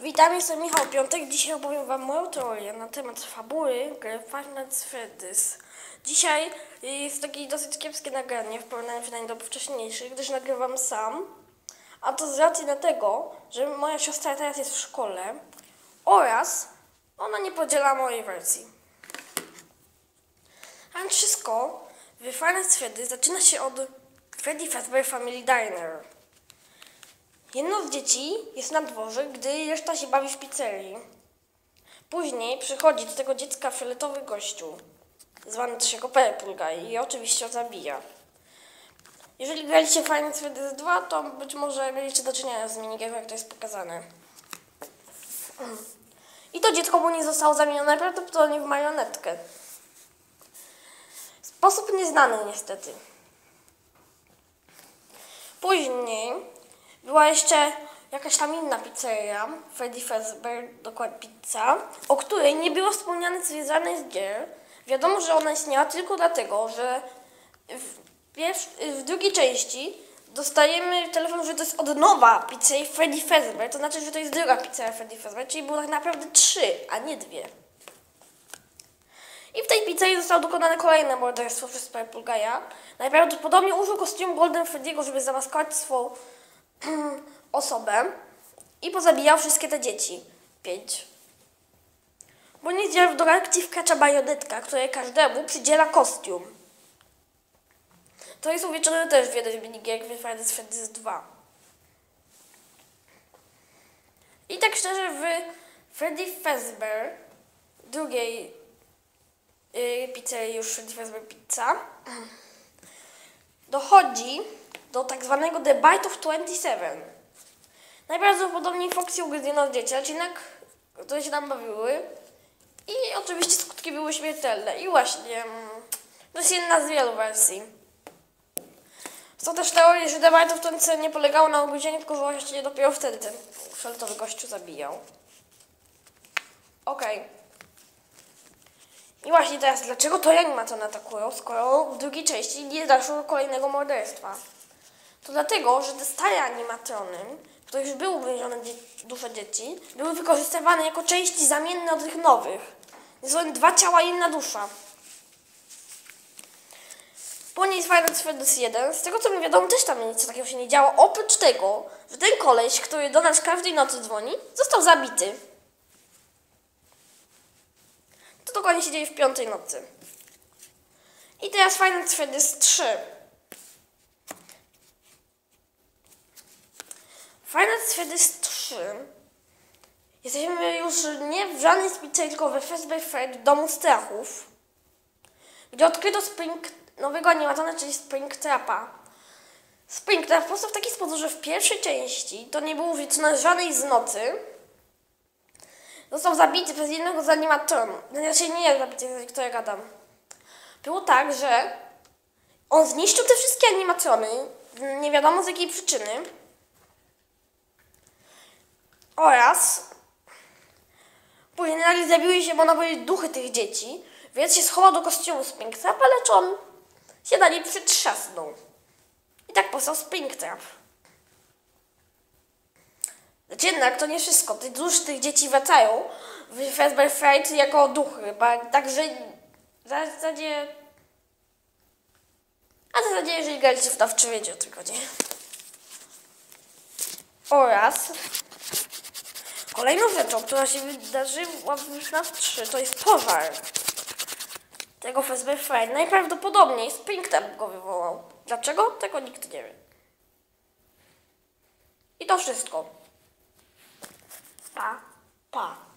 Witam, jestem Michał Piątek. Dzisiaj opowiem Wam moją teorię na temat fabuły gry Five Nights Freddy's. Dzisiaj jest takie dosyć kiepskie nagranie w porównaniu przynajmniej do wcześniejszych, gdyż nagrywam sam. A to z racji na tego, że moja siostra teraz jest w szkole oraz ona nie podziela mojej wersji. A wszystko w Five Nights zaczyna się od Freddy Fazbear Family Diner. Jedno z dzieci jest na dworze, gdy reszta się bawi w pizzerii. Później przychodzi do tego dziecka fioletowy gościu, zwany też jako Guy i oczywiście zabija. Jeżeli graliście Final Fantasy 2, to być może mieliście do czynienia z minigame, jak to jest pokazane. I to dziecko mu nie zostało zamienione prawdopodobnie w marionetkę. Sposób nieznany niestety. Później była jeszcze jakaś tam inna pizzeria, Freddy Fazbear, dokładnie pizza, o której nie było wspomniane związane z gier. Wiadomo, że ona istniała tylko dlatego, że w, w drugiej części dostajemy telefon, że to jest od nowa pizzeria Freddy Fazbear, to znaczy, że to jest druga pizzeria Freddy Fazbear, czyli było tak naprawdę trzy, a nie dwie. I w tej pizzerii zostało dokonane kolejne morderstwo przez Purple Guy'a. Najprawdopodobniej użył kostium Golden Freddy'ego, żeby zamaskować swą osobę i pozabijał wszystkie te dzieci. Pięć. Bo nie działa do reakcji wkracza bajonetka, której każdemu przydziela kostium. To jest uwieczone też w jednej z minigier w Final Fantasy 2. I tak szczerze w Freddy Fazbear, drugiej yy, pizzerii już Freddy Fazbear Pizza, dochodzi do tak zwanego The Bite of 27. Najprawdopodobniej Foxy ugryziono dzieci, ale jednak, które się tam bawiły. I oczywiście skutki były śmiertelne. I właśnie, mm, to jest jedna z wielu wersji. Są też teorie, że The Bite of 27 nie polegało na ugryzieniu, tylko że właśnie dopiero wtedy ten fioletowy gościu zabijał. Okej. I właśnie teraz, dlaczego to animaton atakują, skoro w drugiej części nie doszło do kolejnego morderstwa? To dlatego, że te stare animatrony, w których już były uwięzione dzie dusze dzieci, były wykorzystywane jako części zamienne od tych nowych. Są dwa ciała i jedna dusza. Później jest Final Fantasy 1. Z tego co mi wiadomo, też tam nic takiego się nie działo. Oprócz tego, że ten koleś, który do nas każdej nocy dzwoni, został zabity. To dokładnie się dzieje w piątej nocy. I teraz Final Fantasy 3. Final Fantasy 3 jesteśmy już nie w żadnej pizzerii, tylko we Fazbear Fred, domu strachów, gdzie odkryto Spring, nowego animatora, czyli Spring Trapa. Spring Trap powstał w taki sposób, że w pierwszej części to nie było wieczne żadnej z nocy. Został zabity przez jednego z animatorów. Znaczy nie zabity, kto ja gadam. Było tak, że on zniszczył te wszystkie animatrony, nie wiadomo z jakiej przyczyny. Oraz później nagle zabiły się, powiedzieć, duchy tych dzieci, więc się schował do kostiumu Springtrapa, lecz on się na niej przytrzasnął. I tak powstał Springtrap. Lecz jednak to nie wszystko. Te dusze tych dzieci wracają w Fazbear Fright jako duchy, także w zasadzie... A w zasadzie, jeżeli graliście w to czy wiecie o tym. Oraz Kolejną rzeczą, która się wydarzyła w FNAF 3, to jest towar tego Fazbear Fright. Najprawdopodobniej Springtrap go wywołał. Dlaczego? Tego nikt nie wie. I to wszystko. Pa, pa.